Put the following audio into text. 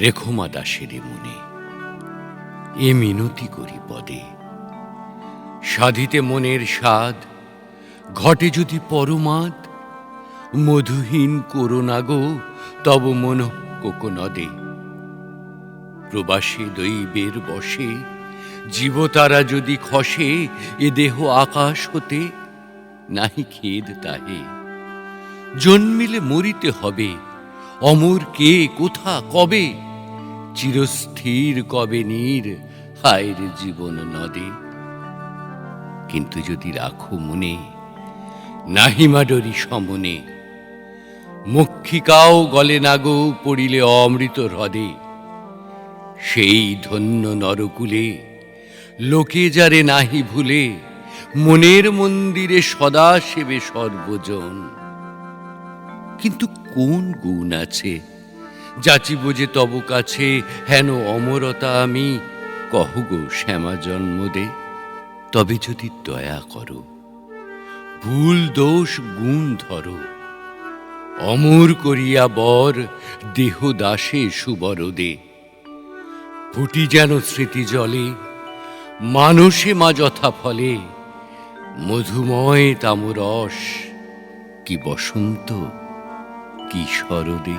রেখমা দাসের মনে। এ মিনতি করি পদে। সাধিতে মনের স্বাদ, ঘটে যদি পরমাদ, মধুহীন করোনা গো, তব মন কোকনদে। প্রবাসী দৈবের বসে, জীবতারা যদি খসে, এ দেহ আকাশ হতে নাহি খেদ তাহে। জন্মিলে মরিতে হবে অমর কে, কোথা, কবে? চিরস্থির কবে নীর? হায়ের জীবন নদে। কিন্তু যদি রাখো মনে নাহিমা ডরি সমনে, মক্ষিকাও গলে না গো পড়িলে অমৃত হ্রদে। সেই ধন্য নরকুলে, লোকে যারে নাহি ভুলে, মনের মন্দিরে সদা সেবে সর্বজন। কিন্তু কোন গুণ আছে? যাচিব যে তব কাছে হেন অমরতা আমি, কহ গো শ্যামা জন্ম দে। তবে যদি দয়া করো, ভুল দোষ গুণ ধরো। অমর করিয়া বর দেহ দাসে সুবরদে। ফুটি যেন স্মৃতি জলে, মানসে মা যথা ফলে। মধুময় তামরস, কি বসন্ত? কি শরদে